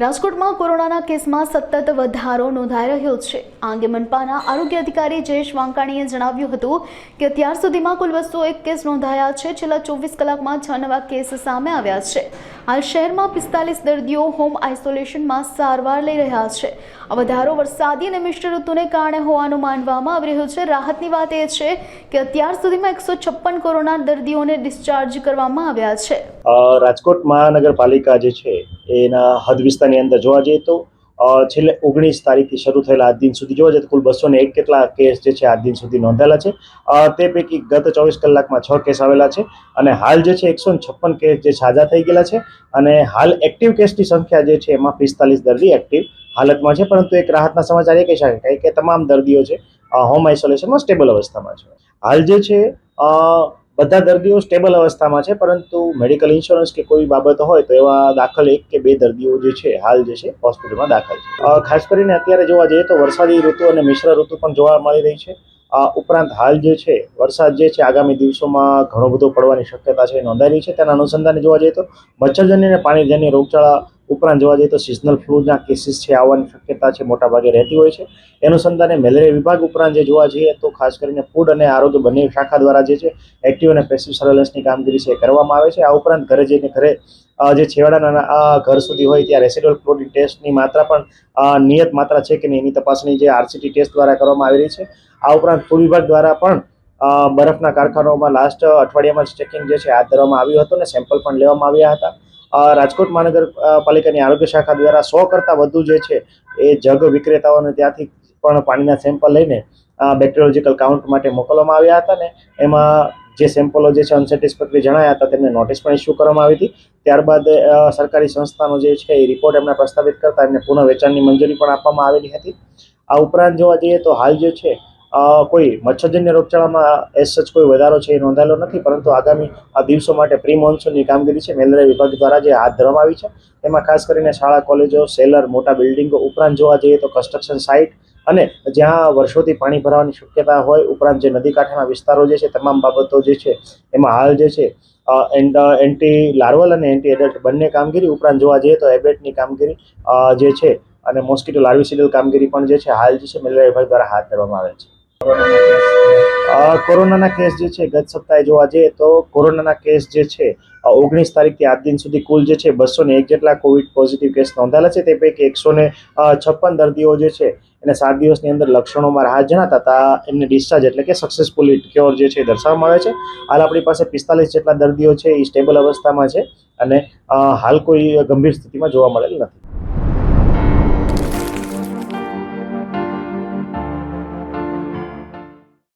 રાજકોટમાં કોરોનાના કેસમાં સતત વધારો નોંધાઈ રહ્યો છે. આ અંગે મનપાના આરોગ્ય અધિકારી જયેશ વાંકાણીએ જણાવ્યું હતું કે અત્યાર સુધીમાં કુલ બસો એક કેસ નોંધાયા છે. છેલ્લા ચોવીસ કલાકમાં છ નવા કેસ સામે આવ્યા છે. હાલ શહેરમાં પિસ્તાલીસ દર્દીઓ હોમ આઇસોલેશનમાં સારવાર લઈ રહ્યા છે. આ વધારો વરસાદી અને મિશ્ર ઋતુને કારણે હોવાનું માનવામાં આવી રહ્યું છે. રાહતની વાત એ છે કે અત્યાર સુધીમાં એકસો છપ્પન કોરોના દર્દીઓને ડિસ્ચાર્જ કરવામાં આવ્યા છે. રાજકોટ મહાનગરપાલિકા જે છે, એના હદ વિસ્તારની અંદર જોવા જઈએ તો છેલ્લે ઓગણીસ તારીખથી શરૂ થયેલા આજ દિન સુધી જોવા તો કુલ બસો એક કેટલા કેસ જે છે આજ દિન સુધી નોંધાયેલા છે. તે પૈકી ગત ચોવીસ કલાકમાં છ કેસ આવેલા છે અને હાલ જે છે એકસો છપ્પન કેસ જે સાજા થઈ ગયેલા છે અને હાલ એક્ટિવ કેસની સંખ્યા જે છે એમાં પિસ્તાલીસ દર્દી એક્ટિવ હાલતમાં છે. પરંતુ એક રાહતના સમાચાર એ કહી શકાય કે તમામ દર્દીઓ છે હોમ આઇસોલેશનમાં સ્ટેબલ અવસ્થામાં છે. હાલ જે છે બધા દર્દીઓ સ્ટેબલ અવસ્થામાં છે, પરંતુ મેડિકલ ઇન્સ્યોરન્સ કે કોઈ બાબત હોય તો એવા દાખલ એક કે બે દર્દીઓ જે છે, હાલ જે છે, હોસ્પિટલમાં દાખલ છે. ખાસ કરીને અત્યારે જોવા જઈએ તો વરસાદી ઋતુ અને મિશ્ર ઋતુ પણ જોવા મળી રહી છે. આ ઉપરાંત હાલ જે છે, વરસાદ જે છે, આગામી દિવસોમાં ઘણો બધો પડવાની શક્યતા છે, નોંધાયેલી છે. તેના અનુસંધાને જોવા જઈએ તો મચ્છરજન્ય અને પાણીજન્ય રોગચાળા ઉપરાંત જોવા જઈએ તો સિઝનલ ફ્લૂના કેસીસ છે, આવવાની શક્યતા છે, મોટાભાગે રહેતી હોય છે. એ અનુસંધાને મેલેરિયા વિભાગ ઉપરાંત જે જોવા જઈએ તો ખાસ કરીને ફૂડ અને આરોગ્ય બંને શાખા દ્વારા જે છે એક્ટિવ અને પેસિવ સર્વેલન્સની કામગીરી છે કરવામાં આવે છે. આ ઉપરાંત ઘરે જઈને ઘરે જે છેવાડાના ઘર સુધી હોય ત્યાં રેસિડ્યુઅલ ક્લોરિન ટેસ્ટની માત્રા પણ નિયત માત્રા છે કે નહીં એની તપાસણી જે આરસીટી ટેસ્ટ દ્વારા કરવામાં આવી રહી છે. આ ઉપરાંત ફૂડ વિભાગ દ્વારા પણ બરફના કારખાનાઓમાં લાસ્ટ અઠવાડિયામાં ચેકિંગ જે છે, હાથ ધરવામાં આવ્યું હતું અને સેમ્પલ પણ લેવામાં આવ્યા હતા. રાજકોટ મહાનગરપાલિકાની આરોગ્ય શાખા દ્વારા સો કરતાં વધુ જે છે એ જગ વિક્રેતાઓને ત્યાંથી પણ પાણીના સેમ્પલ લઈને બેક્ટેરિયોલોજીકલ કાઉન્ટ માટે મોકલવામાં આવ્યા હતા ને એમાં જે સેમ્પલો જે છે અનસેટિસ્ફેક્ટરી જણાયા હતા તેમને નોટિસ પણ ઇસ્યુ કરવામાં આવી હતી. ત્યારબાદ સરકારી સંસ્થાનો જે છે એ રિપોર્ટ એમને પ્રસ્તાવિત કરતા એમને પુનઃ વેચાણની મંજૂરી પણ આપવામાં આવેલી હતી. આ ઉપરાંત જોવા જઈએ તો હાલ જે છે કોઈ મચ્છરજન્ય રોગચાળામાં એસ સચ કોઈ વધારો છે એ નોંધાયેલો નથી, પરંતુ આગામી આ દિવસો માટે પ્રી મોન્સૂનની કામગીરી છે મેલેરિયા વિભાગ દ્વારા જે હાથ ધરવામાં આવી છે, તેમાં ખાસ કરીને શાળા, કોલેજો, સેલર, મોટા બિલ્ડિંગો ઉપરાંત જોવા જઈએ તો કન્સ્ટ્રક્શન સાઇટ અને જ્યાં વર્ષોથી પાણી ભરાવાની શક્યતા હોય, ઉપરાંત જે નદી કાંઠાના વિસ્તારો જે છે, તમામ બાબતો જે છે, એમાં હાલ જે છે એન્ડ એન્ટી લાર્વલ અને એન્ટી એડલ્ટ બંને કામગીરી, ઉપરાંત જોવા જઈએ તો એબેટની કામગીરી જે છે, અને મોસ્કિટો લાર્વિસિડલ કામગીરી પણ જે છે, હાલ જે છે, મેલેરિયા વિભાગ દ્વારા હાથ ધરવામાં આવે છે. કોરોનાના કેસ જે છે, ગત સપ્તાહે જોવા જઈએ તો કોરોનાના કેસ જે છે ઓગણીસ તારીખથી આજ દિન સુધી કુલ જે છે, બસો ને એક જેટલા કોવિડ પોઝિટિવ કેસ નોંધાયેલા છે. તે પૈકી એકસો ને છપ્પન દર્દીઓ જે છે, એને સાત દિવસની અંદર લક્ષણોમાં રાહત જણાતા હતા. એમને ડિસ્ચાર્જ એટલે કે સક્સેસફુલી ક્યોર જે છે દર્શાવવામાં આવે છે. હાલ આપણી પાસે પિસ્તાલીસ જેટલા દર્દીઓ છે, એ સ્ટેબલ અવસ્થામાં છે અને હાલ કોઈ ગંભીર સ્થિતિમાં જોવા મળેલ નથી.